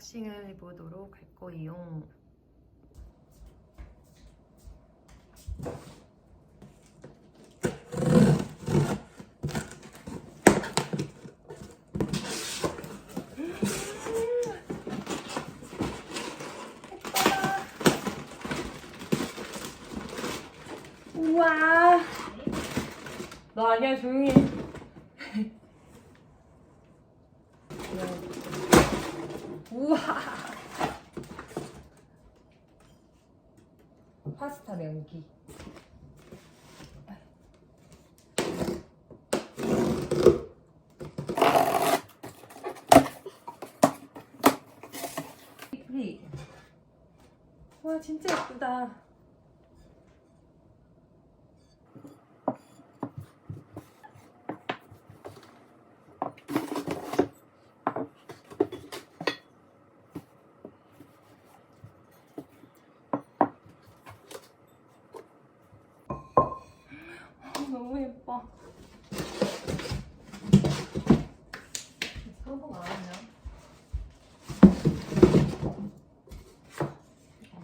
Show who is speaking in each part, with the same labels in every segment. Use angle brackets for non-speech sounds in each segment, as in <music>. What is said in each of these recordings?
Speaker 1: 언박싱을 해보도록 할 거예요. 우와. 너 아니야 조용히. 해. <laughs> 우와. 파스타. 프리. 와 진짜 예쁘다. 너무 예뻐. 성공 안 하냐? 아,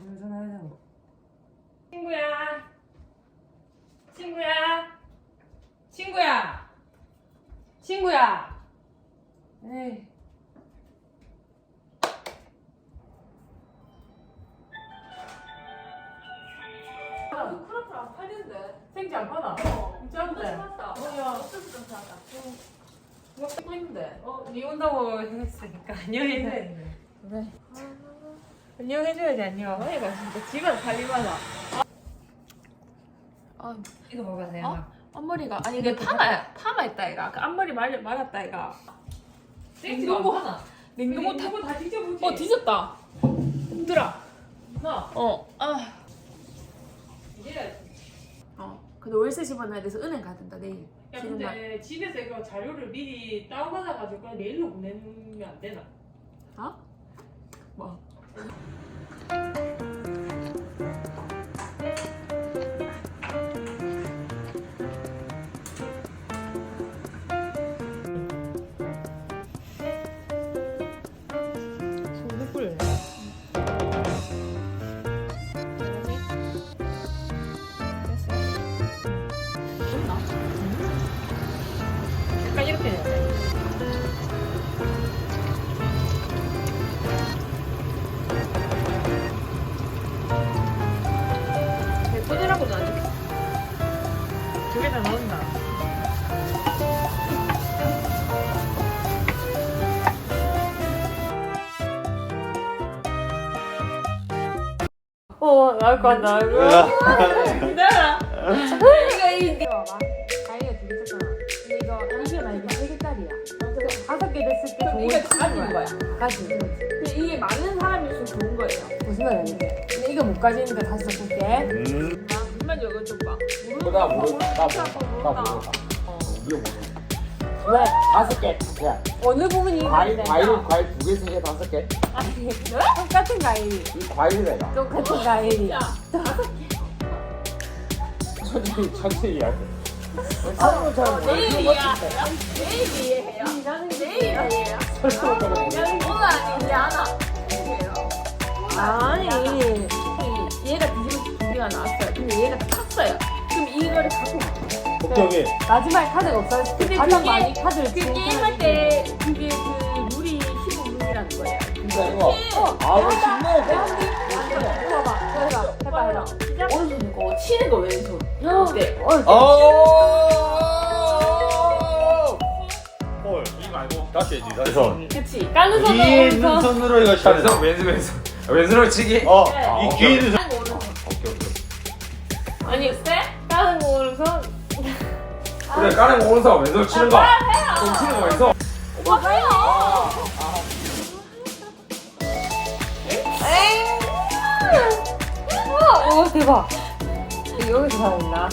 Speaker 1: 친구야. 친구야. 친구야. 친구야. 에이.
Speaker 2: 너 크로플 안 팔리는데?
Speaker 1: 생지 안 파나?
Speaker 2: 어. 찾았다.
Speaker 1: 어, 야.
Speaker 2: 어떻게 좀 찾았다.
Speaker 1: 뭐 찍고 있는데? 어, 니 온다고 했으니까 안녕해. 그래. 안녕 해줘야지 안녕.
Speaker 2: 너희가 진짜 집안 관리마다. 아,
Speaker 1: 이거 돼.
Speaker 2: 어? 앞머리가 아니 이게 파마 파마 했다 이가. 그 앞머리 말 말았다 이가.
Speaker 1: 생지가 안 파나?
Speaker 2: 냉동고 다.
Speaker 1: 다 뒤져보지.
Speaker 2: 어 뒤졌다. 힘들어.
Speaker 1: 나
Speaker 2: 어. 아.
Speaker 1: 이게
Speaker 2: 어. 근데 월세 집어넣어야 돼서 은행 가야 된다 내일.
Speaker 1: 야 근데 집에서 이거 자료를 미리 다운받아가지고 메일로 보내면 안 되나?
Speaker 2: 어? 뭐?
Speaker 1: 어, 나올 것 같다. 기다려.
Speaker 2: 이거 이
Speaker 1: 이거 봐봐. 다이어 두개 썼잖아. 근데 이거 이게 만약에 세 개짜리야. 다섯 개 됐을 때
Speaker 2: 이게 다 가지는 거야.
Speaker 1: 가지.
Speaker 2: 근데 이게 많은 사람일수록 좋은 거예요.
Speaker 1: 무슨 말이야 이게? 근데 이거 못 가지는데 다시 써볼게.
Speaker 3: 음.
Speaker 2: 아, 정말 저거 좀 봐.
Speaker 3: 나 모르, 나 모르, 나
Speaker 2: 모르다.
Speaker 3: 모르. 이거 모르.
Speaker 1: 왜?
Speaker 3: 다섯 개. 야,
Speaker 1: 어느 부분이
Speaker 3: 과일, 과일, 과일 두 개, 세 개, 다섯 개.
Speaker 1: 아니, 똑같은 과일.
Speaker 3: 이 과일이다.
Speaker 1: 똑같은 과일이.
Speaker 2: 야,
Speaker 3: 천천히, 천천히 이야기. 아무 잘 모르겠어.
Speaker 2: 내일이야. 내일 이해해요.
Speaker 1: 나는
Speaker 2: 내일 이해해요.
Speaker 3: 설득을 잘 모르겠어.
Speaker 2: 오늘 아니지 않아. 이해해요.
Speaker 1: 아니.
Speaker 2: 얘가 뒤집어 두 개가 나왔어요. 근데 얘가 탔어요. 그럼 이거를 갖고 가.
Speaker 3: 걱정이.
Speaker 1: 마지막에 카드가 없어.
Speaker 2: 근데
Speaker 1: 가장
Speaker 2: 그게-
Speaker 1: 많이 카드를
Speaker 2: 그 게임할 때 그게 그 룰이 15룰이라는 거예요.
Speaker 3: 진짜 이거. 아우, 쉽네.
Speaker 1: 해봐봐. 해봐. 해봐. 해봐.
Speaker 2: 오른손 이거 치는 거 왼손. 네.
Speaker 3: 오! 헐, 이 말고. 다시 해지, 다시. 왼손.
Speaker 2: 그치. 까는 손으로 오른손.
Speaker 3: 손으로 이거 샷.
Speaker 4: 왼손 왼손 왼손 왼손으로 치기
Speaker 3: 어,
Speaker 2: 네.
Speaker 3: 이
Speaker 2: 오른손.
Speaker 4: 오케이 그래 까는 거 오른손 왼손 치는 거 좀 치는 거 왼손
Speaker 2: 오빠 해요.
Speaker 1: 오 대박. 여기서 잘했나?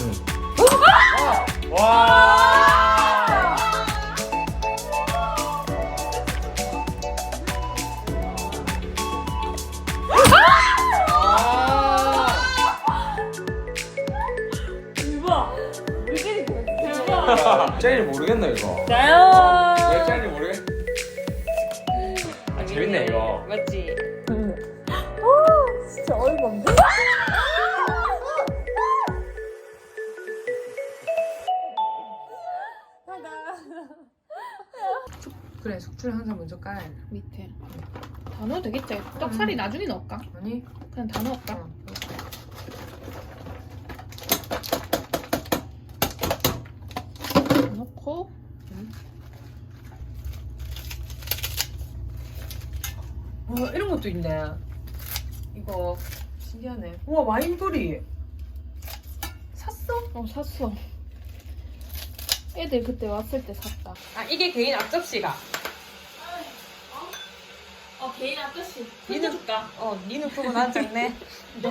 Speaker 3: 와!
Speaker 2: 대박.
Speaker 4: 쟤이 모르겠네 이거
Speaker 1: 나요.
Speaker 4: 왜 쟤이 모르겠
Speaker 2: 아니
Speaker 4: 재밌네 이거.
Speaker 5: 맞지?
Speaker 6: 진짜 어이가 없네.
Speaker 1: 그래 숙주를 항상 먼저 깔아야 돼.
Speaker 5: 밑에. 다 넣어도 되겠지? 떡살이 나중에 넣을까?
Speaker 1: 아니
Speaker 5: 그냥 다 넣을까?
Speaker 1: 어.
Speaker 5: 넣고
Speaker 1: 어, 이런 것도 있네. 이거 신기하네. 우와 와인돌이 샀어?
Speaker 5: 어 샀어. 애들 그때 왔을 때 샀다.
Speaker 1: 아 이게 개인 앞접시가.
Speaker 5: 어 개인 아저씨.
Speaker 1: 니는
Speaker 5: 줄까?
Speaker 1: 어 니는 그거 난 작네. <laughs>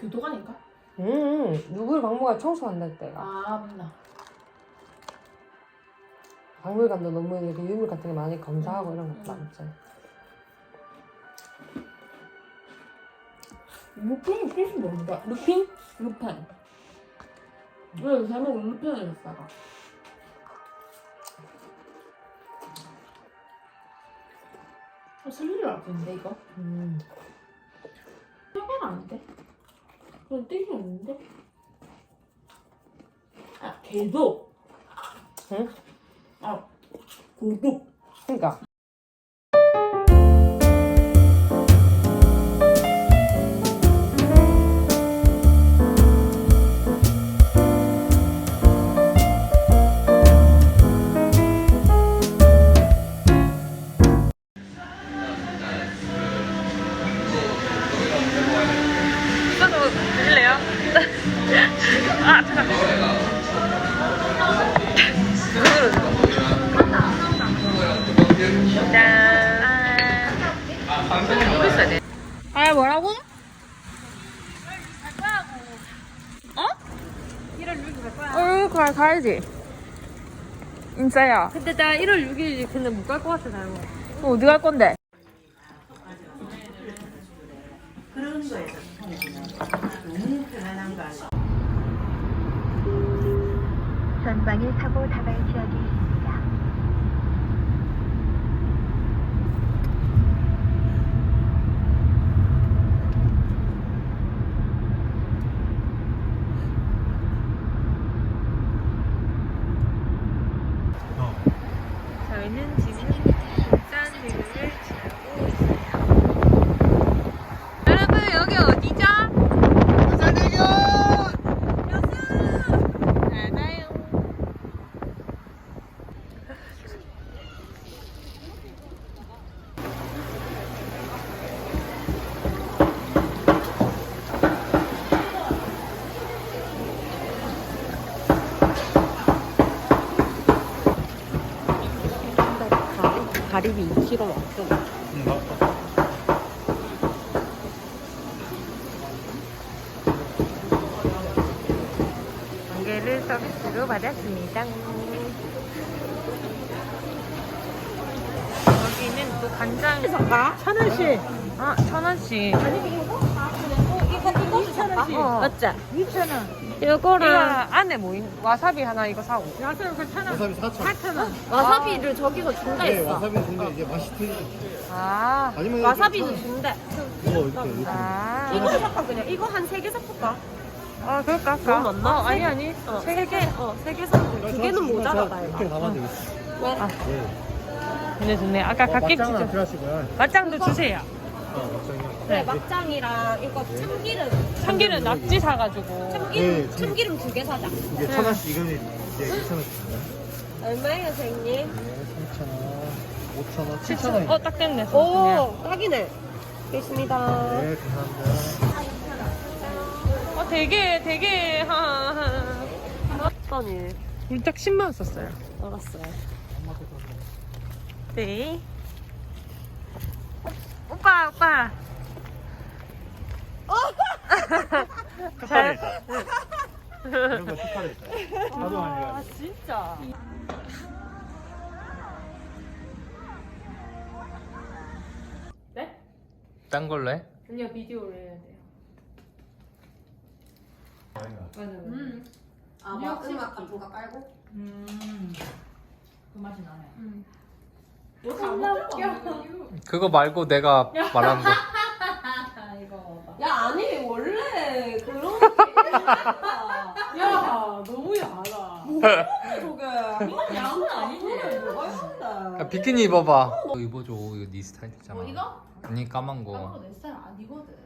Speaker 5: 교도관인가?
Speaker 6: 음, 누구를 박물관 청소한다 때가.
Speaker 5: 아 맞나.
Speaker 6: 박물관도 너무 이렇게 유물 같은 게 많이 검사하고 이런 것도 많지.
Speaker 5: 루핀이 뜻이 뭔가?
Speaker 6: 루핀?
Speaker 5: 루펜. 왜 제목 루펜을 했다가? 어, 슬릴 같은데 이거?
Speaker 6: 음.
Speaker 5: 그런 뜻이 없는데? 아 개도.
Speaker 6: 응?
Speaker 5: 아 고독.
Speaker 6: 그러니까.
Speaker 1: 짠.
Speaker 5: 아 뭐라고?
Speaker 1: 어, 가 가야지. 인싸야.
Speaker 6: 근데 나 1월 6일 근데 못 갈 것 같아, 나 이거.
Speaker 1: 어디 갈 건데?
Speaker 7: 전방에 사고 다발 지역이 있습니다.
Speaker 1: 저희는 지금 울산대교를 지나고 있어요. 여러분 여기 어디죠? 울산대교! 여수! 알아요.
Speaker 6: 가리비 2kg 왔어.
Speaker 1: 한 개를 서비스로 받았습니다. 여기는 또 간장. 천 원씩. 아, 천 원씩. 어.
Speaker 6: 맞지?
Speaker 1: 이거를 안에 뭐 있, 와사비 하나 이거 사고.
Speaker 3: 와사비 4천
Speaker 6: 와사비를 저기서 준다
Speaker 3: 네,
Speaker 6: 했어.
Speaker 3: 와사비 준대 이제 맛이 틀리지.
Speaker 1: 아.
Speaker 3: 아니면
Speaker 6: 와사비는 준대.
Speaker 3: 이거 이렇게 이렇게.
Speaker 1: 아.
Speaker 6: 이거 샀까 그냥. 이거 한 세개 샀을까?
Speaker 1: 아, 그럴까?
Speaker 6: 너무 많나?
Speaker 1: 어, 아니, 아니.
Speaker 6: 어,
Speaker 1: 세 개.
Speaker 6: 어, 세개 샀고. 두 개는 모자라다,
Speaker 3: 이렇게
Speaker 6: 이거.
Speaker 3: 담아도 되겠어.
Speaker 6: 왜?
Speaker 3: 네.
Speaker 1: 좋네, 좋네. 아까
Speaker 3: 어,
Speaker 1: 갓김치
Speaker 3: 맛장은 안
Speaker 1: 좀.
Speaker 3: 필요하시고요.
Speaker 1: 맛장도 주세요.
Speaker 3: 어, 맛장이요.
Speaker 6: 그래, 막장이랑 이거 참기름.
Speaker 1: 참기름 낙지 사가지고.
Speaker 6: 참기름,
Speaker 3: 네,
Speaker 6: 참기름 두 개 사자.
Speaker 3: 이게 천 원씩 이거는 이제 2천 원씩.
Speaker 6: 얼마예요, 선생님?
Speaker 3: 네, 3천 원, 5천 원, 7천 원.
Speaker 1: 어, 딱 됐네.
Speaker 6: 오, 딱이네. 알겠습니다.
Speaker 3: 네, 감사합니다.
Speaker 1: 어, 되게, 되게, 하, 하.
Speaker 6: 어떠니?
Speaker 1: 우리 딱 10만 원 썼어요.
Speaker 6: 알았어요.
Speaker 1: 네. 오빠, 오빠. 잘.
Speaker 3: 이런 거 축하드릴까요? 나도 아니라.
Speaker 6: 진짜.
Speaker 4: 딴 걸로 해?
Speaker 1: 그냥 비디오를 해야 돼요. 맞아, 맞아.
Speaker 5: 음.
Speaker 2: 아, 막 음악 같은 거 깔고.
Speaker 1: 음. 그 맛이 나네.
Speaker 2: 존나 웃겨.
Speaker 8: 그거 말고 내가 말한 거. <laughs>
Speaker 1: 아 이거 봐.
Speaker 2: 야, 아니, 원래 그런 <laughs>
Speaker 1: 게야 너무 야하다.
Speaker 2: 저게. 이건 양은 아니지. 뭐가 있는데.
Speaker 8: 야, 비키니 입어봐. 이거 입어줘. 이거 네 스타일이잖아.
Speaker 1: 뭐 이거?
Speaker 8: 아니 까만 거.
Speaker 1: 내 스타일 아니거든.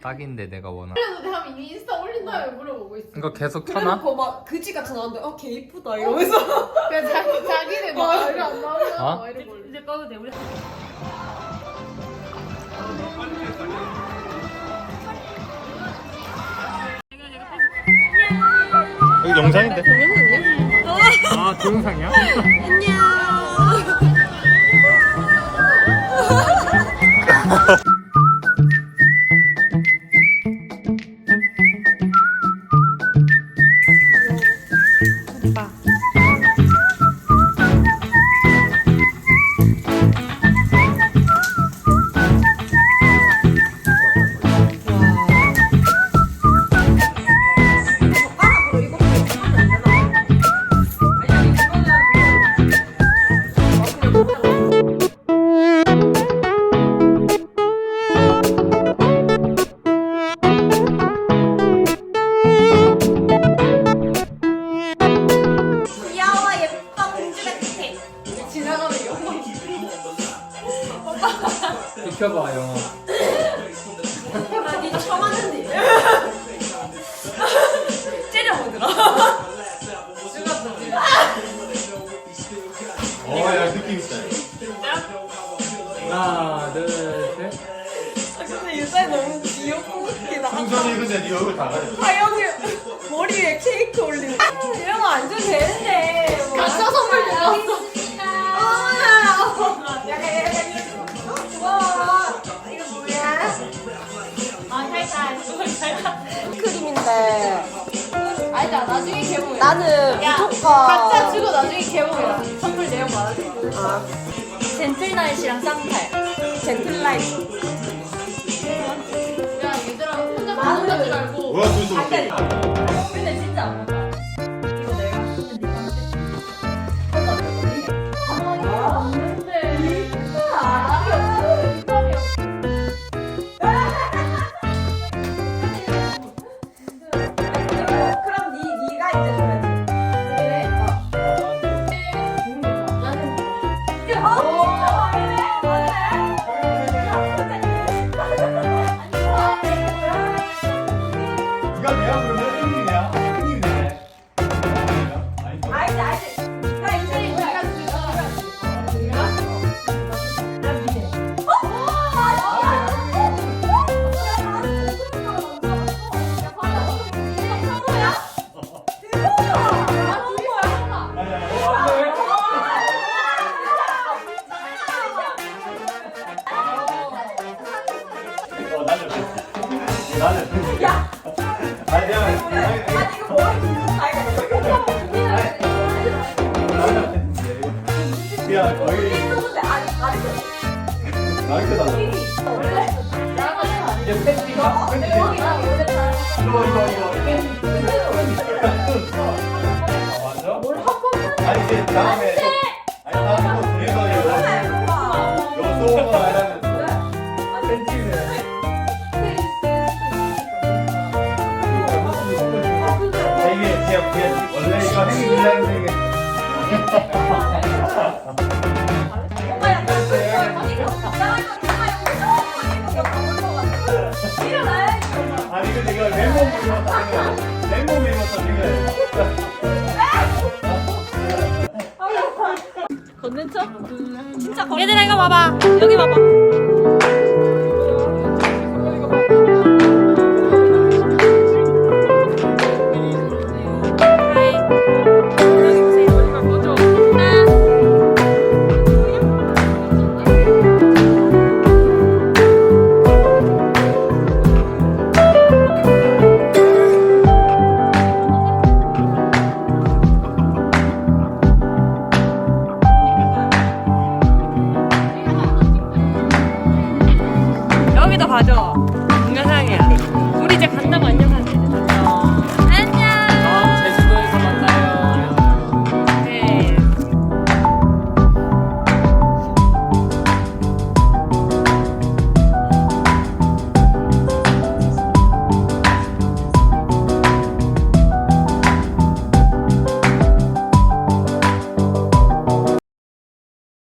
Speaker 8: 딱인데 내가 원한.
Speaker 1: 그래도 내가 이미 인스타 올린 다음에 물어보고 있어.
Speaker 8: 이거 계속 켜놔?
Speaker 2: 그래놓고 막 그지 같이 나왔는데, 어, 개 이쁘다. 이러면서.
Speaker 1: 그냥 자기 자기는 막 이래 안 나오잖아.
Speaker 8: 어?
Speaker 1: 이래 몰라.
Speaker 2: 이제 꺼도 돼. 우리
Speaker 3: 영상인데.
Speaker 8: 아 동영상이야?
Speaker 2: 귀여 <laughs>
Speaker 8: 하나 둘 셋.
Speaker 2: 근데 유사이 너무 귀엽고 웃기다.
Speaker 3: 풍선이 근데 네 얼굴 다 가려.
Speaker 2: 하영이 머리 위에 케이크 올리는 거. 이런 거 안 줘도 되는데. 뭐.
Speaker 1: 각자 선물 들었어.
Speaker 2: 어머나. 약간 약간 이런 와 이거 뭐야?
Speaker 1: 아 살짝.
Speaker 2: 크림인데
Speaker 1: 아니다 나중에 개봉해.
Speaker 2: 나는
Speaker 1: 야,
Speaker 2: 무조건
Speaker 1: 각자 주고 나중에 개봉해라. 선물 내용 말아줘.
Speaker 2: 젠틀나잇이랑 쌍칼 젠틀나잇
Speaker 1: 야 얘들아 혼자 혼자 줄 알고.
Speaker 3: 뭐야 둘이서 먹게.
Speaker 2: 근데 진짜
Speaker 3: 나는 나는. 야. 아니 내가
Speaker 2: 이거 뭐야
Speaker 3: 나는 거의. 이제 팬티가 팬티. 이거 이거 이거. 맞아? 아니 이제 다음에 아니 다음에 이거 소원 입었다 생각해. 맨몸 입었다 생각해.
Speaker 2: 얘들아 이거 봐봐 여기 봐봐 여기